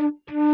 Thank you.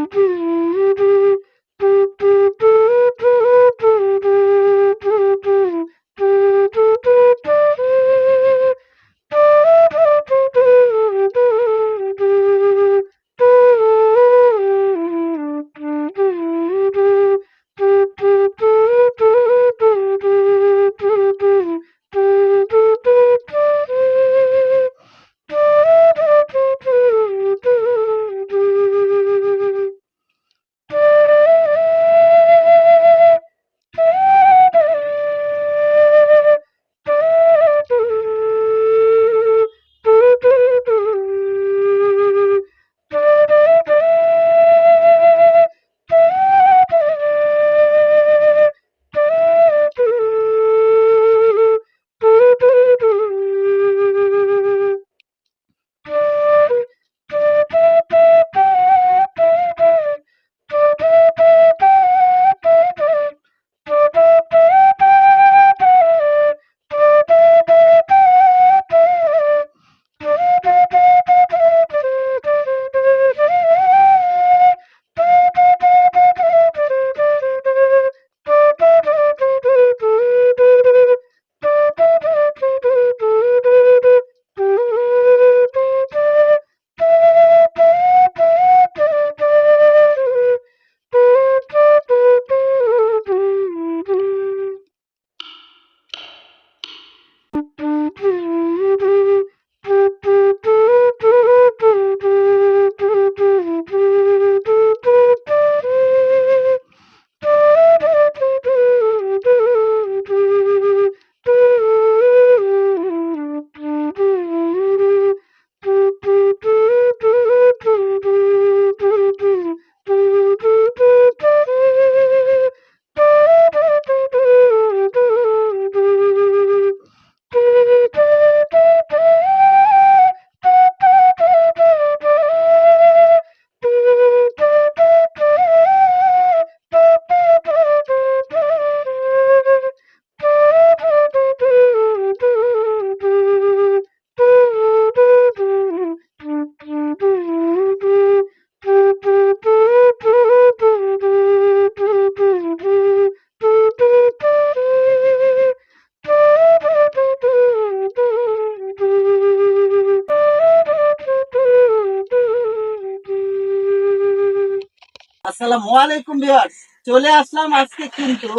আসসালামু আলাইকুম viewers. চলে আসলাম আজকে কিন্তু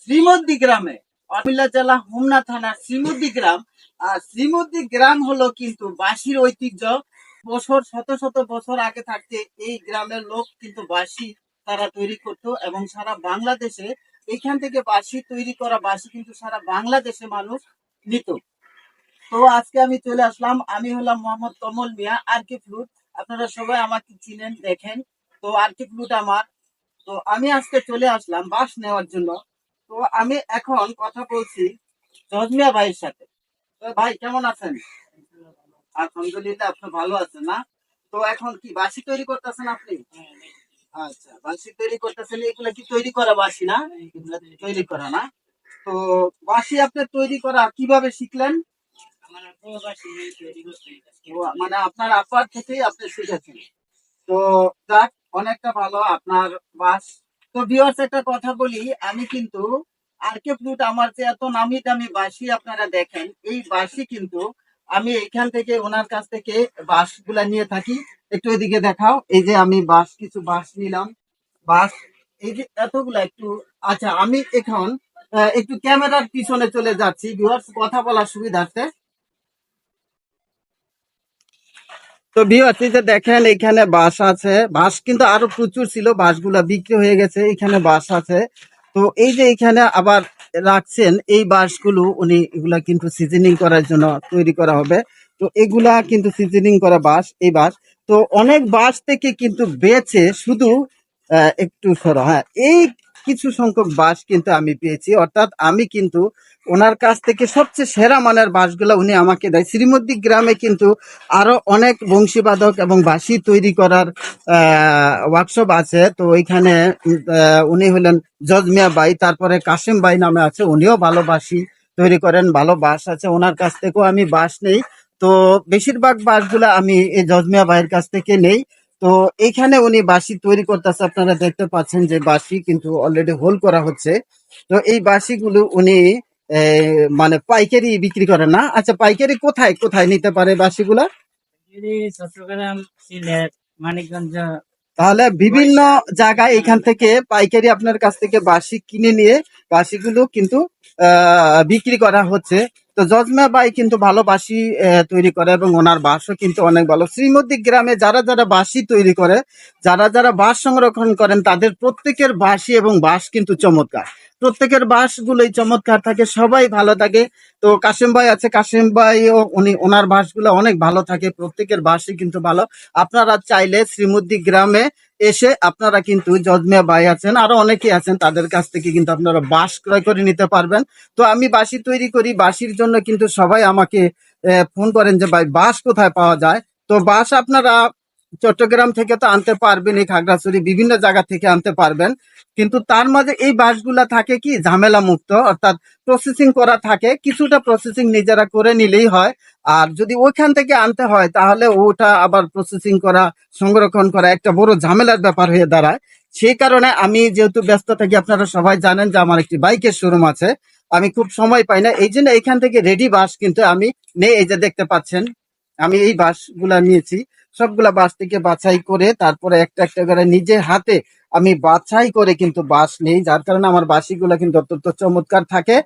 শ্রীমদ্দি গ্রামে। কুমিল্লা জেলা হোমনা থানার শ্রীমদ্দি গ্রাম। আর শ্রীমদ্দি গ্রাম হলো কিন্তু বাঁশির ঐতিহ্য। বছর, শত শত বছর আগে থাকতে এই গ্রামের লোক কিন্তু বাঁশি তারা তৈরি করতো এবং সারা বাংলাদেশে এখান থেকে বাঁশি তৈরি করা বাঁশি কিন্তু সারা বাংলাদেশে মানুষ নিত। তো আজকে আমি চলে আসলাম। আমি হলাম মোহাম্মদ কমল মিয়া, আর কে ফ্লুট। আপনারা সবাই আমাকে চিনেন, দেখেন। তো আর কে ফ্লুট আমার? তো আমি আজকে চলে আসলাম বাস নেওয়ার জন্য। তো আমি এখন কথা বলছি জজমিয়া ভাইয়ের সাথে। তো ভাই কেমন আছেন? আলহামদুলিল্লাহ আপনি ভালো আছেন না? তো এখন কি বাসি তৈরি করতেছেন আপনি? আচ্ছা বাসি তৈরি করতেছেন এগুলা কি তৈরি করা বাসি না? এগুলা তৈরি করা না। তো বাসি আপনি তৈরি করা কীভাবে শিখলেন? মানে আপনার আপার থেকেই আপনি শিখেছেন। তো যাক, অনেকটা ভালো আপনার বাস। তো ভিউয়ার্স একটা কথা বলি, আমি কিন্তু আরকে ফ্লুট আমার যে এত নামি দামি বাসি আপনারা দেখেন, এই বাসি কিন্তু আমি এখান থেকে ওনার কাছ থেকে বাসগুলা নিয়ে থাকি। একটু এদিকে দেখাও, এই যে আমি বাস কিছু বাস নিলাম। বাস এই যে এতগুলা একটু আচ্ছা আমি এখন একটু ক্যামেরার পিছনে চলে যাচ্ছি। ভিউয়ার্স কথা বলার সুবিধার্থে। তো ভিউয়ার্স যে দেখেন, এখানে বাস আছে। বাস কিন্তু আরও প্রচুর ছিল, বাসগুলা বিক্রি হয়ে গেছে, এখানে বাস আছে। তো এই যে এখানে আবার রাখছেন, এই বাসগুলো উনি এগুলা কিন্তু সিজনিং করার জন্য তৈরি করা হবে। তো এগুলা কিন্তু সিজনিং করা বাস, এই বাস। তো অনেক বাস থেকে কিন্তু বেচে শুধু একটু সরো হ্যাঁ এই কিছু সংখ্যক বাস কিন্তু আমি পেয়েছি। অর্থাৎ আমি কিন্তু ওনার কাছ থেকে সবচেয়ে সেরা মানের বাসগুলা উনি আমাকে দেয়। শ্রীমদ্দি গ্রামে কিন্তু আরও অনেক বংশীবাদক এবং বাঁশি তৈরি করার ওয়ার্কশপ আছে। তো ওইখানে উনি হলেন জজমিয়া বাই, তারপরে কাসিম বাই নামে আছে। উনিও ভালো বাঁশি তৈরি করেন, ভালো বাঁশ আছে। ওনার কাছ থেকেও আমি বাঁশ নেই। তো বেশিরভাগ বাঁশগুলা আমি এই জজমিয়া ভাইয়ের কাছ থেকে নেই। তো এইখানে উনি বাঁশি তৈরি করতেছে আপনারা দেখতে পাচ্ছেন যে বাঁশি কিন্তু অলরেডি হোল করা হচ্ছে। তো এই বাঁশিগুলো উনি মানে পাইকারি বিক্রি করেন না? আচ্ছা পাইকারি কোথায় কোথায় নিতে পারে বাঁশিগুলা? চট্টগ্রাম সিলেট মানিকগঞ্জ। তাহলে বিভিন্ন জায়গায় এখান থেকে পাইকারি আপনার কাছ থেকে বাঁশি কিনে নিয়ে বাঁশিগুলো কিন্তু আহ, বিক্রি করা হচ্ছে। তো জজমা বাই কিন্তু ভালো আহ, তৈরি করে এবং ওনার বাঁশও কিন্তু অনেক ভালো। শ্রীমতী গ্রামে যারা যারা বাঁশি তৈরি করে যারা যারা বাঁশ সংরক্ষণ করেন তাদের প্রত্যেকের বাঁশি এবং বাঁশ কিন্তু চমৎকার। প্রত্যেকের বাঁশগুলোই চমৎকার থাকে, সবাই ভালো থাকে। তো কাশিম ভাই আছে, কাশিম ভাই ও উনি, ওনার বাঁশগুলো অনেক ভালো থাকে, প্রত্যেকের বাঁশই কিন্তু ভালো। আপনারা চাইলে শ্রীমদ্দি গ্রামে এসে আপনারা কিন্তু জজমিয়া ভাই আছেন, আরও অনেকেই আছেন, তাদের কাছ থেকে কিন্তু আপনারা বাঁশ ক্রয় করে নিতে পারবেন। তো আমি বাঁশি তৈরি করি, বাঁশির জন্য কিন্তু সবাই আমাকে ফোন করেন যে, ভাই, বাঁশ কোথায় পাওয়া যায়? তো বাঁশ আপনারা চট্টগ্রাম থেকে তো আনতে পারবেন, এই খাগড়াছড়ি বিভিন্ন জায়গা থেকে আনতে পারবেন। কিন্তু তার মাঝে এই বাঁশগুলা থাকে কি ঝামেলা মুক্ত অর্থাৎ প্রসেসিং করা থাকে, কিছুটা প্রসেসিং নিজেরা করে নিলেই হয়। আর যদি ওইখান থেকে আনতে হয়, তাহলে ওটা আবার প্রসেসিং করা, সংরক্ষণ করা একটা বড় ঝামেলার ব্যাপার হয়ে দাঁড়ায়। সেই কারণে আমি যেহেতু ব্যস্ত থাকি, আপনারা সবাই জানেন যে আমার একটি বাইকের শোরুম আছে। আমি খুব সময় পাই না, এই জন্য এখান থেকে রেডি বাস কিন্তু আমি নেই, এই যে দেখতে পাচ্ছেন, আমি এই বাসগুলা নিয়েছি। সবগুলা বাস থেকে বাছাই করে তারপরে একটা একটা করে নিজের হাতে আমি বাছাই করে কিন্তু বাস নেই, যার কারণে আমার বাসিগুলো কিন্তু অত্যন্ত চমৎকার থাকে।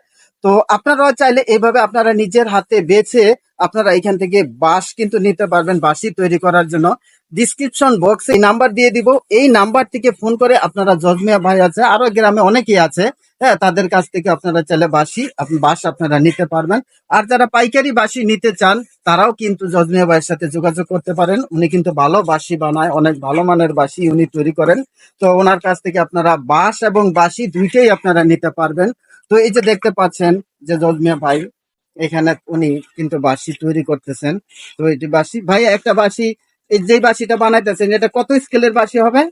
তো আপনারা চাইলে এইভাবে আপনারা নিজের হাতে বেছে আপনারা এখান থেকে বাঁশ কিন্তু নিতে পারবেন বাঁশি তৈরি করার জন্য। ডিসক্রিপশন বক্সে এই নাম্বার দিয়ে দিব। এই নাম্বার থেকে ফোন করে আপনারা জজমিয়া ভাই আছে, আরও গ্রামে অনেকেই আছে হ্যাঁ তাদের কাছ থেকে আপনারা বাঁশি আপ- বাঁশ আপনারা নিতে পারবেন। আর যারা পাইকারি বাঁশি নিতে চান, তারাও কিন্তু জজমিয়া ভাইয়ের সাথে যোগাযোগ করতে পারেন। উনি কিন্তু ভালো বাঁশি বানায়, অনেক ভালো মানের বাঁশি উনি তৈরি করেন। তো ওনার কাছ থেকে আপনারা বাঁশ এবং বাঁশি দুইটাই আপনারা নিতে পারবেন। তো এই যে দেখতে পাচ্ছেন যে জজমিয়া ভাই, এখানে উনি কিন্তু বাঁশি তৈরি করতেছেন। তো এটি বাঁশি। ভাই একটা বাঁশি এই যে বাঁশিটা বানাইতেছেন এটা কত স্কেলের বাঁশি হবে?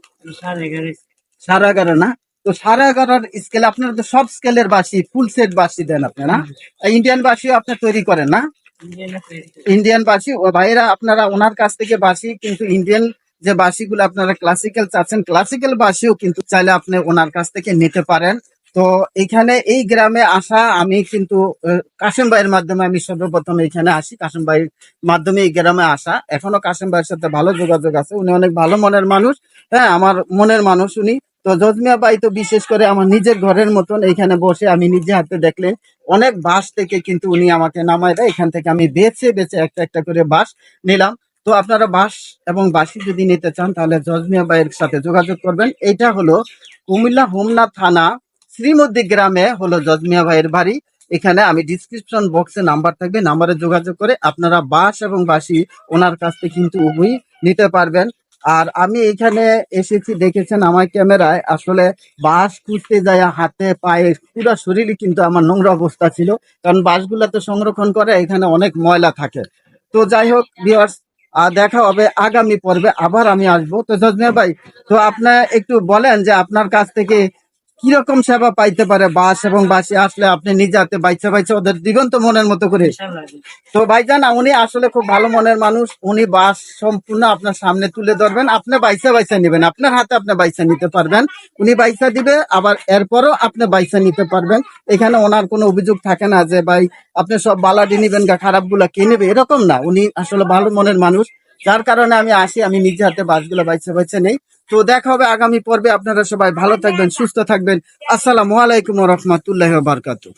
সাড়ে এগারো না? তো সাড়ে এগারোর স্কেল আপনারা তো সব স্কেলের বাঁশি ফুল সেট বাঁশি দেন আপনারা। ইন্ডিয়ান বাঁশিও আপনি তৈরি করেন না? ইন্ডিয়ান বাঁশি ও ভাইরা আপনারা ওনার কাছ থেকে বাঁশি কিন্তু ইন্ডিয়ান যে বাঁশিগুলো আপনারা ক্লাসিক্যাল চাচ্ছেন ক্লাসিক্যাল বাঁশিও কিন্তু চাইলে আপনি ওনার কাছ থেকে নিতে পারেন। তো এখানে এই গ্রামে আসা আমি কিন্তু কাশেম ভাইয়ের মাধ্যমে আমি সর্বপ্রথম এখানে আসি। কাশেম ভাইয়ের মাধ্যমে এই গ্রামে আসা। এখনও কাশেম ভাইয়ের সাথে ভালো যোগাযোগ আছে। উনি অনেক ভালো মনের মানুষ। হ্যাঁ আমার মনের মানুষ উনি। তো জজমিয়া বাই তো বিশেষ করে আমার নিজের ঘরের মতন এখানে বসে আমি নিজে হাতে দেখলে অনেক বাস থেকে কিন্তু উনি আমাকে নামায় দেয়। এখান থেকে আমি বেছে বেছে একটা একটা করে বাস নিলাম। তো আপনারা বাস এবং বাসি যদি নিতে চান তাহলে জজমিয়া ভাইয়ের সাথে যোগাযোগ করবেন। এটা হলো কুমিল্লা হোমনা থানা শ্রীমদ্দি গ্রামে হলো জজমিয়া ভাইয়ের বাড়ি। এখানে আমি ডিসক্রিপশন বক্সে নাম্বার থাকবে নাম্বারে যোগাযোগ করে আপনারা বাস এবং বাসি ওনার কাছ থেকে কিন্তু উভয়ই নিতে পারবেন। আর আমি এখানে এসেছি, দেখেছেন আমার ক্যামেরায়, আসলে বাস খুঁজতে যায়, হাতে পায়ে, পুরো শরীরই কিন্তু আমার নোংরা অবস্থা ছিল। কারণ বাসগুলো তো সংরক্ষণ করে, এখানে অনেক ময়লা থাকে। তো যাই হোক আর দেখা হবে আগামী পর্বে, আবার আমি আসব। তো জজমিয়া ভাই, তো আপনি একটু বলেন যে আপনার কাছ থেকে কীরকম সেবা পাইতে পারে বাস এবং বাসে আসলে আপনি নিজে হাতে বাইচা বাইচা ওদের দিবেন তো মনের মতো করে? তো ভাইজান, উনি আসলে খুব ভালো মনের মানুষ। উনি বাস সম্পূর্ণ আপনার সামনে তুলে ধরবেন। আপনি বাইসা বাইসা নেবেন। আপনার হাতে আপনি বাইসা নিতে পারবেন। উনি বাইসা দিবে, আবার এরপরও আপনি বাইসা নিতে পারবেন। এখানে ওনার কোনো অভিযোগ থাকে না যে, ভাই, আপনি সব বালাডি নিবেন গা খারাপগুলা কে নেবে? এরকম না। উনি আসলে ভালো মনের মানুষ। যার কারণে আমি আসি, আমি নিজে হাতে বাসগুলো বাইসা বাইসা নেই। তো দেখা হবে আগামী পর্বে। আপনারা সবাই ভালো থাকবেন, সুস্থ থাকবেন। আসসালামু আলাইকুম রহমতুল্লাহ বারকাতু